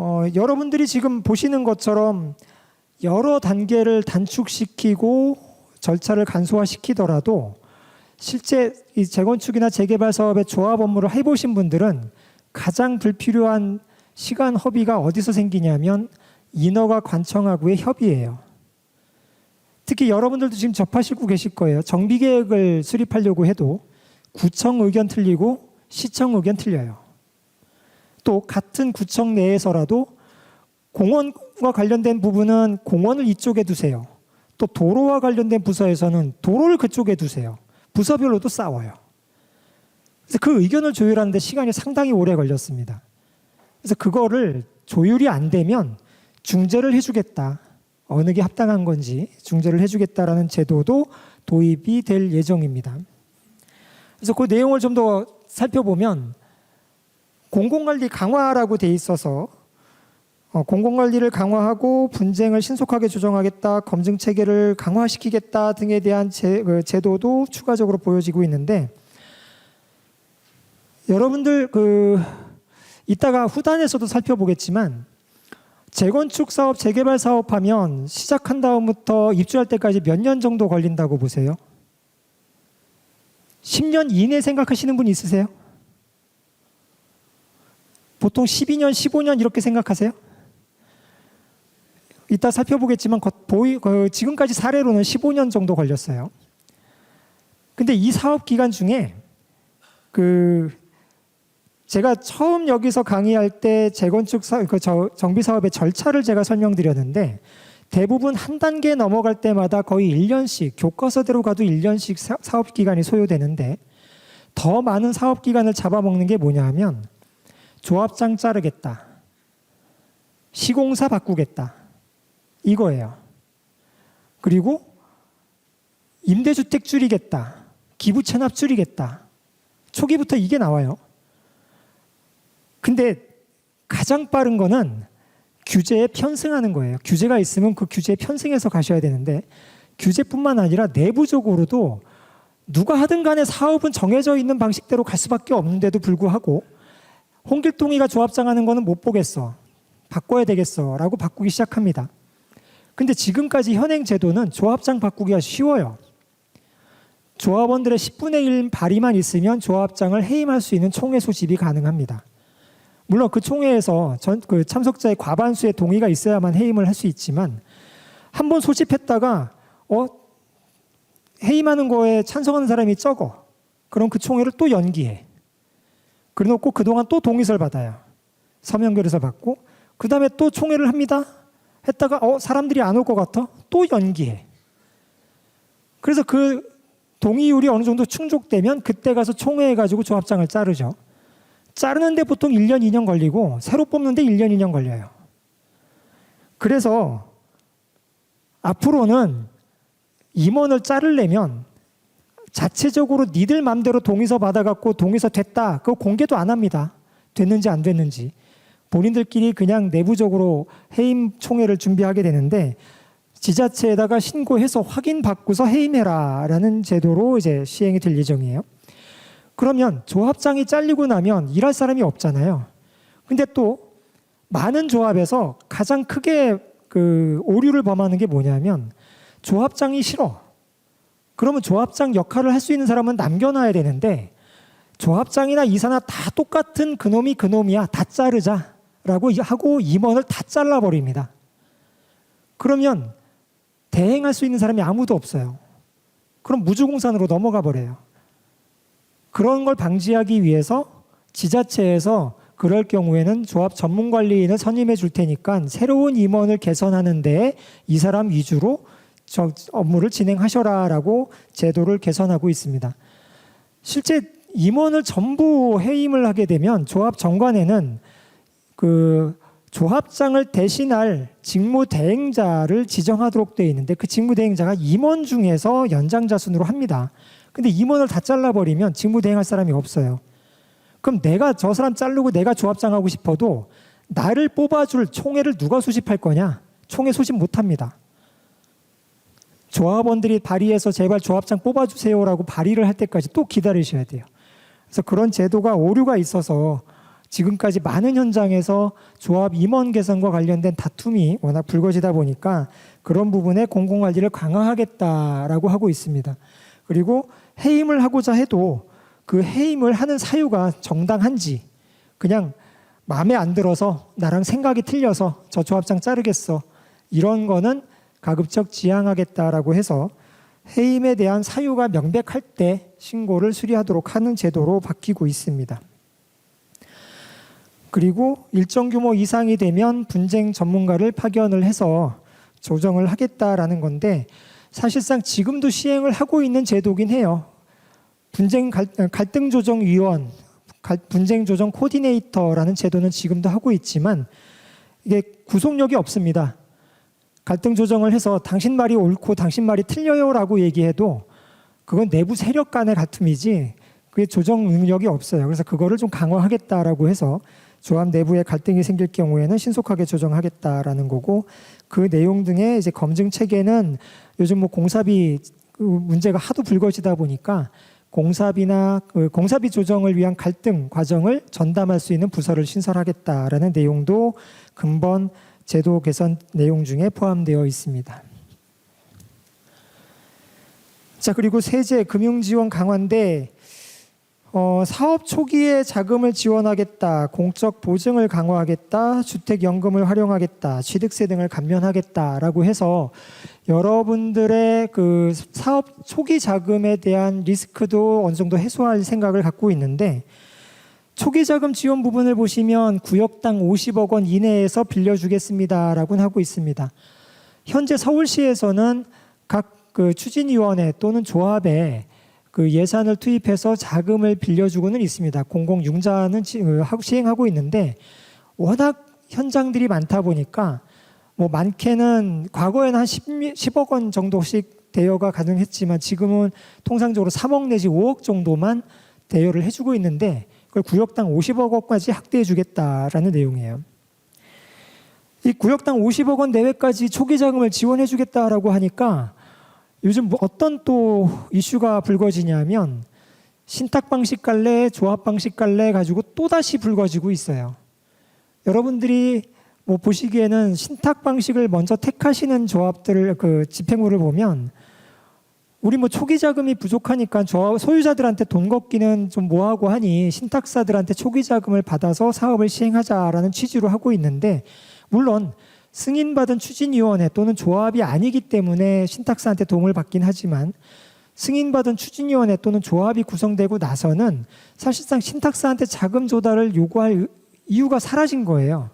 어, 여러분들이 지금 보시는 것처럼 여러 단계를 단축시키고 절차를 간소화시키더라도 실제 이 재건축이나 재개발 사업의 조합 업무를 해보신 분들은 가장 불필요한 시간 허비가 어디서 생기냐면 인허가 관청하고의 협의예요. 특히 여러분들도 지금 접하시고 계실 거예요. 정비 계획을 수립하려고 해도 구청 의견 틀리고 시청 의견 틀려요. 또 같은 구청 내에서라도 공원과 관련된 부분은 공원을 이쪽에 두세요. 또 도로와 관련된 부서에서는 도로를 그쪽에 두세요. 부서별로도 싸워요. 그래서 그 의견을 조율하는데 시간이 상당히 오래 걸렸습니다. 그래서 그거를 조율이 안 되면 중재를 해주겠다. 어느 게 합당한 건지 중재를 해주겠다라는 제도도 도입이 될 예정입니다. 그래서 그 내용을 좀 더 살펴보면 공공관리 강화라고 돼 있어서 어, 공공관리를 강화하고 분쟁을 신속하게 조정하겠다, 검증 체계를 강화시키겠다 등에 대한 제, 그 제도도 추가적으로 보여지고 있는데 여러분들 그 이따가 후단에서도 살펴보겠지만 재건축 사업, 재개발 사업 하면 시작한 다음부터 입주할 때까지 몇 년 정도 걸린다고 보세요? 10년 이내 생각하시는 분 있으세요? 보통 12년, 15년 이렇게 생각하세요? 이따 살펴보겠지만 그 지금까지 사례로는 15년 정도 걸렸어요. 근데 이 사업 기간 중에 그 제가 처음 여기서 강의할 때 재건축 사, 그 저- 정비 사업의 절차를 제가 설명드렸는데 대부분 한 단계 넘어갈 때마다 거의 1년씩 교과서대로 가도 1년씩 사, 사업 기간이 소요되는데 더 많은 사업 기간을 잡아먹는 게 뭐냐 하면 조합장 자르겠다. 시공사 바꾸겠다. 이거예요. 그리고 임대주택 줄이겠다. 기부 체납 줄이겠다. 초기부터 이게 나와요. 근데 가장 빠른 거는 규제에 편승하는 거예요. 규제가 있으면 그 규제에 편승해서 가셔야 되는데 규제뿐만 아니라 내부적으로도 누가 하든 간에 사업은 정해져 있는 방식대로 갈 수밖에 없는데도 불구하고 홍길동이가 조합장 하는 거는 못 보겠어. 바꿔야 되겠어. 라고 바꾸기 시작합니다. 근데 지금까지 현행 제도는 조합장 바꾸기가 쉬워요. 조합원들의 10분의 1 발의만 있으면 조합장을 해임할 수 있는 총회 소집이 가능합니다. 물론 그 총회에서 전, 그 참석자의 과반수의 동의가 있어야만 해임을 할 수 있지만 한 번 소집했다가 어 해임하는 거에 찬성하는 사람이 적어. 그럼 그 총회를 또 연기해. 그래놓고 그동안 또 동의서를 받아요. 서명 결의서 받고 그 다음에 또 총회를 합니다. 했다가 어 사람들이 안 올 것 같아 또 연기해. 그래서 그 동의율이 어느 정도 충족되면 그때 가서 총회해 가지고 조합장을 자르죠. 자르는데 보통 1년, 2년 걸리고 새로 뽑는데 1년, 2년 걸려요. 그래서 앞으로는 임원을 자르려면 자체적으로 니들 맘대로 동의서 받아갖고 동의서 됐다. 그거 공개도 안 합니다. 됐는지 안 됐는지. 본인들끼리 그냥 내부적으로 해임 총회를 준비하게 되는데 지자체에다가 신고해서 확인받고서 해임해라라는 제도로 이제 시행이 될 예정이에요. 그러면 조합장이 잘리고 나면 일할 사람이 없잖아요. 근데 또 많은 조합에서 가장 크게 그 오류를 범하는 게 뭐냐면 조합장이 싫어. 그러면 조합장 역할을 할 수 있는 사람은 남겨놔야 되는데 조합장이나 이사나 다 똑같은 그놈이 그놈이야. 다 자르자라고 하고 임원을 다 잘라버립니다. 그러면 대행할 수 있는 사람이 아무도 없어요. 그럼 무주공산으로 넘어가 버려요. 그런 걸 방지하기 위해서 지자체에서 그럴 경우에는 조합 전문 관리인을 선임해 줄 테니까 새로운 임원을 개선하는데 이 사람 위주로 저 업무를 진행하셔라라고 제도를 개선하고 있습니다. 실제 임원을 전부 해임을 하게 되면 조합 정관에는 그 조합장을 대신할 직무 대행자를 지정하도록 되어 있는데 그 직무 대행자가 임원 중에서 연장자 순으로 합니다. 근데 임원을 다 잘라버리면 직무 대행할 사람이 없어요. 그럼 내가 저 사람 자르고 내가 조합장 하고 싶어도 나를 뽑아줄 총회를 누가 수집할 거냐? 총회 소집 못 합니다. 조합원들이 발의해서 제발 조합장 뽑아주세요라고 발의를 할 때까지 또 기다리셔야 돼요. 그래서 그런 제도가 오류가 있어서 지금까지 많은 현장에서 조합 임원 개선과 관련된 다툼이 워낙 불거지다 보니까 그런 부분에 공공관리를 강화하겠다라고 하고 있습니다. 그리고 해임을 하고자 해도 그 해임을 하는 사유가 정당한지 그냥 마음에 안 들어서 나랑 생각이 틀려서 저 조합장 자르겠어 이런 거는 가급적 지양하겠다라고 해서 해임에 대한 사유가 명백할 때 신고를 수리하도록 하는 제도로 바뀌고 있습니다. 그리고 일정 규모 이상이 되면 분쟁 전문가를 파견을 해서 조정을 하겠다라는 건데 사실상 지금도 시행을 하고 있는 제도긴 해요. 분쟁 갈, 갈등 조정 위원, 갈- 분쟁 조정 코디네이터라는 제도는 지금도 하고 있지만 이게 구속력이 없습니다. 갈등 조정을 해서 당신 말이 옳고 당신 말이 틀려요라고 얘기해도 그건 내부 세력 간의 다툼이지 그게 조정 능력이 없어요. 그래서 그거를 좀 강화하겠다라고 해서 조합 내부에 갈등이 생길 경우에는 신속하게 조정하겠다라는 거고 그 내용 등의 이제 검증 체계는 요즘 뭐 공사비 그 문제가 하도 불거지다 보니까 공사비나 그 공사비 조정을 위한 갈등 과정을 전담할 수 있는 부서를 신설하겠다라는 내용도 근본 제도 개선 내용 중에 포함되어 있습니다. 자 그리고 세제 금융 지원 강화인데 어, 사업 초기에 자금을 지원하겠다, 공적 보증을 강화하겠다, 주택연금을 활용하겠다, 취득세 등을 감면하겠다라고 해서 여러분들의 그 사업 초기 자금에 대한 리스크도 어느 정도 해소할 생각을 갖고 있는데 초기 자금 지원 부분을 보시면 구역당 50억 원 이내에서 빌려주겠습니다라고 하고 있습니다. 현재 서울시에서는 각 그 추진위원회 또는 조합에 그 예산을 투입해서 자금을 빌려주고는 있습니다. 공공융자는 지- 어, 하고- 시행하고 있는데 워낙 현장들이 많다 보니까 뭐 많게는 과거에는 한 10, 10 억 원 정도씩 대여가 가능했지만 지금은 통상적으로 3억 내지 5억 정도만 대여를 해주고 있는데 그걸 구역당 50억 원까지 확대해 주겠다라는 내용이에요. 이 구역당 50억 원 내외까지 초기 자금을 지원해 주겠다라고 하니까 요즘 뭐 어떤 또 이슈가 불거지냐면 신탁 방식 갈래, 조합 방식 갈래 가지고 또 다시 불거지고 있어요. 여러분들이 뭐 보시기에는 신탁 방식을 먼저 택하시는 조합들을 그 집행부를 보면 우리 뭐 초기 자금이 부족하니까 조합 소유자들한테 돈 걷기는 좀 뭐하고 하니 신탁사들한테 초기 자금을 받아서 사업을 시행하자라는 취지로 하고 있는데 물론 승인받은 추진위원회 또는 조합이 아니기 때문에 신탁사한테 도움을 받긴 하지만 승인받은 추진위원회 또는 조합이 구성되고 나서는 사실상 신탁사한테 자금 조달을 요구할 이유가 사라진 거예요.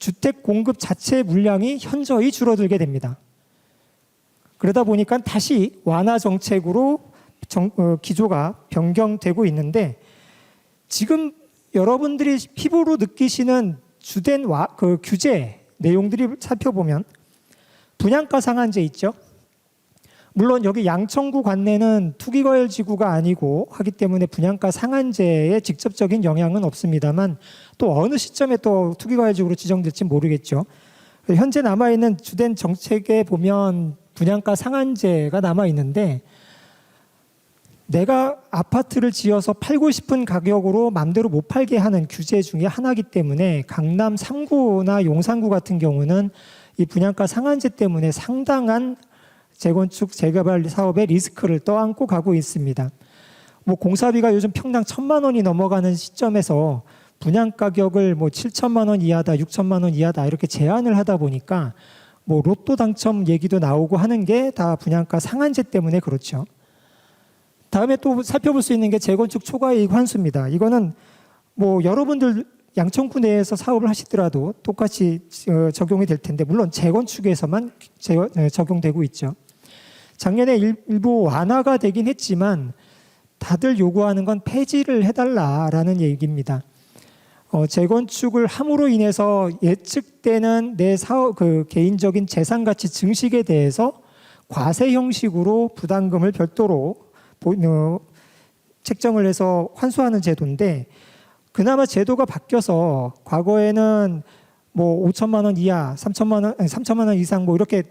주택 공급 자체의 물량이 현저히 줄어들게 됩니다. 그러다 보니까 다시 완화 정책으로 정- 어, 기조가 변경되고 있는데 지금 여러분들이 피부로 느끼시는 주된 와, 그 규제 내용들이 살펴보면 분양가 상한제 있죠. 물론 여기 양천구 관내는 투기과열지구가 아니고 하기 때문에 분양가 상한제에 직접적인 영향은 없습니다만 또 어느 시점에 또 투기과열지구로 지정될지 모르겠죠. 현재 남아 있는 주된 정책에 보면 분양가 상한제가 남아 있는데 내가 아파트를 지어서 팔고 싶은 가격으로 맘대로 못 팔게 하는 규제 중에 하나이기 때문에 강남 3구나 용산구 같은 경우는 이 분양가 상한제 때문에 상당한 재건축 재개발 사업의 리스크를 떠안고 가고 있습니다. 뭐 공사비가 요즘 평당 천만 원이 넘어가는 시점에서 분양 가격을 뭐 7천만 원 이하다, 6천만 원 이하다 이렇게 제한을 하다 보니까 뭐 로또 당첨 얘기도 나오고 하는 게 다 분양가 상한제 때문에 그렇죠. 다음에 또 살펴볼 수 있는 게 재건축 초과이익 환수입니다. 이거는 뭐 여러분들 양천구 내에서 사업을 하시더라도 똑같이 어, 적용이 될 텐데 물론 재건축에서만 제- 어, 적용되고 있죠. 작년에 일- 일부 완화가 되긴 했지만 다들 요구하는 건 폐지를 해달라라는 얘기입니다. 어, 재건축을 함으로 인해서 예측되는 내 사업 그 개인적인 재산 가치 증식에 대해서 과세 형식으로 부담금을 별도로 보- 어, 책정을 해서 환수하는 제도인데 그나마 제도가 바뀌어서 과거에는 뭐 5천만 원 이하, 3천만 원, 아니 3천만 원 이상 뭐 이렇게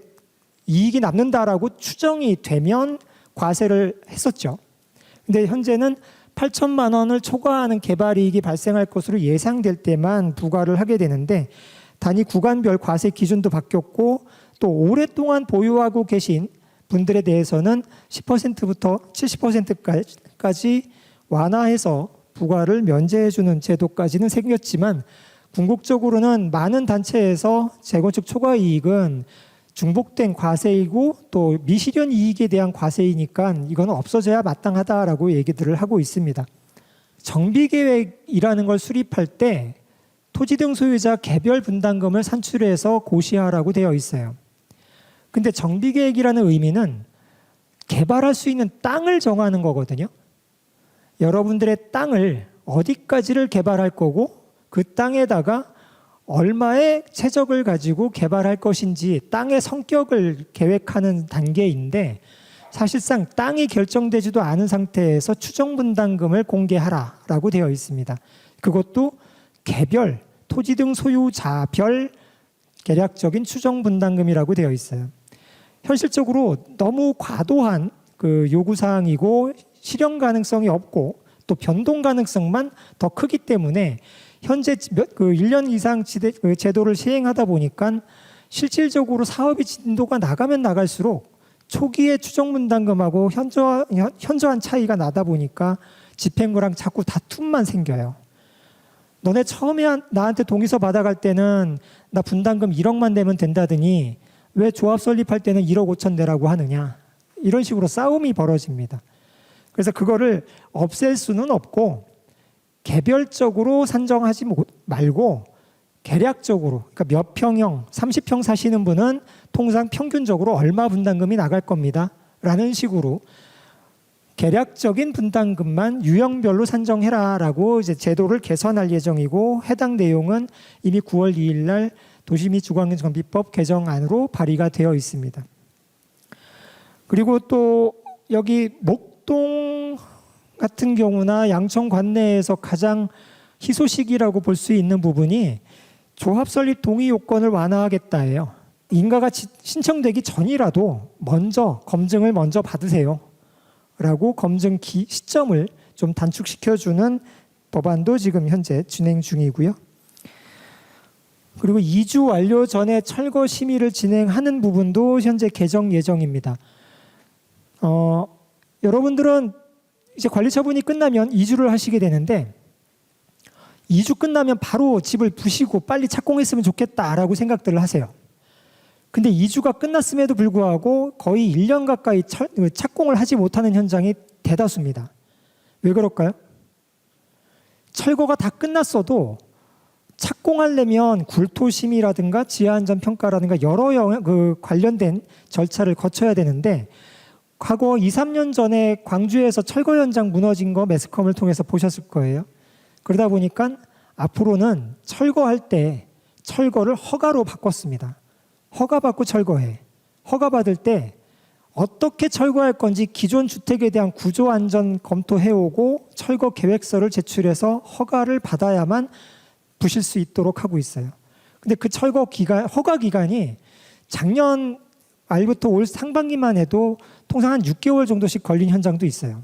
이익이 남는다라고 추정이 되면 과세를 했었죠. 근데 현재는 8천만 원을 초과하는 개발 이익이 발생할 것으로 예상될 때만 부과를 하게 되는데 단위 구간별 과세 기준도 바뀌었고 또 오랫동안 보유하고 계신 분들에 대해서는 10%부터 70%까지 완화해서 부과를 면제해 주는 제도까지는 생겼지만 궁극적으로는 많은 단체에서 재건축 초과 이익은 중복된 과세이고 또 미실현 이익에 대한 과세이니까 이거는 없어져야 마땅하다라고 얘기들을 하고 있습니다. 정비 계획이라는 걸 수립할 때 토지 등 소유자 개별 분담금을 산출해서 고시하라고 되어 있어요. 근데 정비 계획이라는 의미는 개발할 수 있는 땅을 정하는 거거든요. 여러분들의 땅을 어디까지를 개발할 거고 그 땅에다가 얼마의 채적을 가지고 개발할 것인지 땅의 성격을 계획하는 단계인데 사실상 땅이 결정되지도 않은 상태에서 추정 분담금을 공개하라라고 되어 있습니다. 그것도 개별 토지 등 소유자별 계략적인 추정 분담금이라고 되어 있어요. 현실적으로 너무 과도한 그 요구 사항이고 실현 가능성이 없고 또 변동 가능성만 더 크기 때문에 현재 몇, 그 1년 이상 지대, 그 제도를 시행하다 보니까 실질적으로 사업의 진도가 나가면 나갈수록 초기에 추정 분담금하고 현저, 현- 현저한 차이가 나다 보니까 집행부랑 자꾸 다툼만 생겨요. 너네 처음에 한- 나한테 동의서 받아갈 때는 나 분담금 1억만 내면 된다더니 왜 조합 설립할 때는 1억 5천 내라고 하느냐 이런 식으로 싸움이 벌어집니다. 그래서 그거를 없앨 수는 없고 개별적으로 산정하지 못- 말고 계략적으로 그러니까 몇 평형 30평 사시는 분은 통상 평균적으로 얼마 분담금이 나갈 겁니다. 라는 식으로 계략적인 분담금만 유형별로 산정해라라고 이제 제도를 개선할 예정이고 해당 내용은 이미 9월 2일 날 도시 및 주거환경 정비법 개정안으로 발의가 되어 있습니다. 그리고 또 여기 목동 같은 경우나 양천 관내에서 가장 희소식이라고 볼 수 있는 부분이 조합 설립 동의 요건을 완화하겠다예요. 인가가 지- 신청되기 전이라도 먼저 검증을 먼저 받으세요. 라고 검증 기, 시점을 좀 단축시켜주는 법안도 지금 현재 진행 중이고요. 그리고 2주 완료 전에 철거 심의를 진행하는 부분도 현재 개정 예정입니다. 어, 여러분들은 이제 관리 처분이 끝나면 2주를 하시게 되는데 2주 끝나면 바로 집을 부시고 빨리 착공했으면 좋겠다라고 생각들을 하세요. 근데 2주가 끝났음에도 불구하고 거의 1년 가까이 철- 그 착공을 하지 못하는 현장이 대다수입니다. 왜 그럴까요? 철거가 다 끝났어도 착공하려면 굴토심이라든가 지하 안전 평가라든가 여러 영- 그 관련된 절차를 거쳐야 되는데 과거 2, 3년 전에 광주에서 철거 현장 무너진 거 매스컴을 통해서 보셨을 거예요. 그러다 보니까 앞으로는 철거할 때 철거를 허가로 바꿨습니다. 허가 받고 철거해. 허가 받을 때 어떻게 철거할 건지 기존 주택에 대한 구조 안전 검토해 오고 철거 계획서를 제출해서 허가를 받아야만 부실 수 있도록 하고 있어요. 근데 그 철거 기간 허가 기간이 작년 말부터 올 상반기만 해도 통상 한 6개월 정도씩 걸린 현장도 있어요.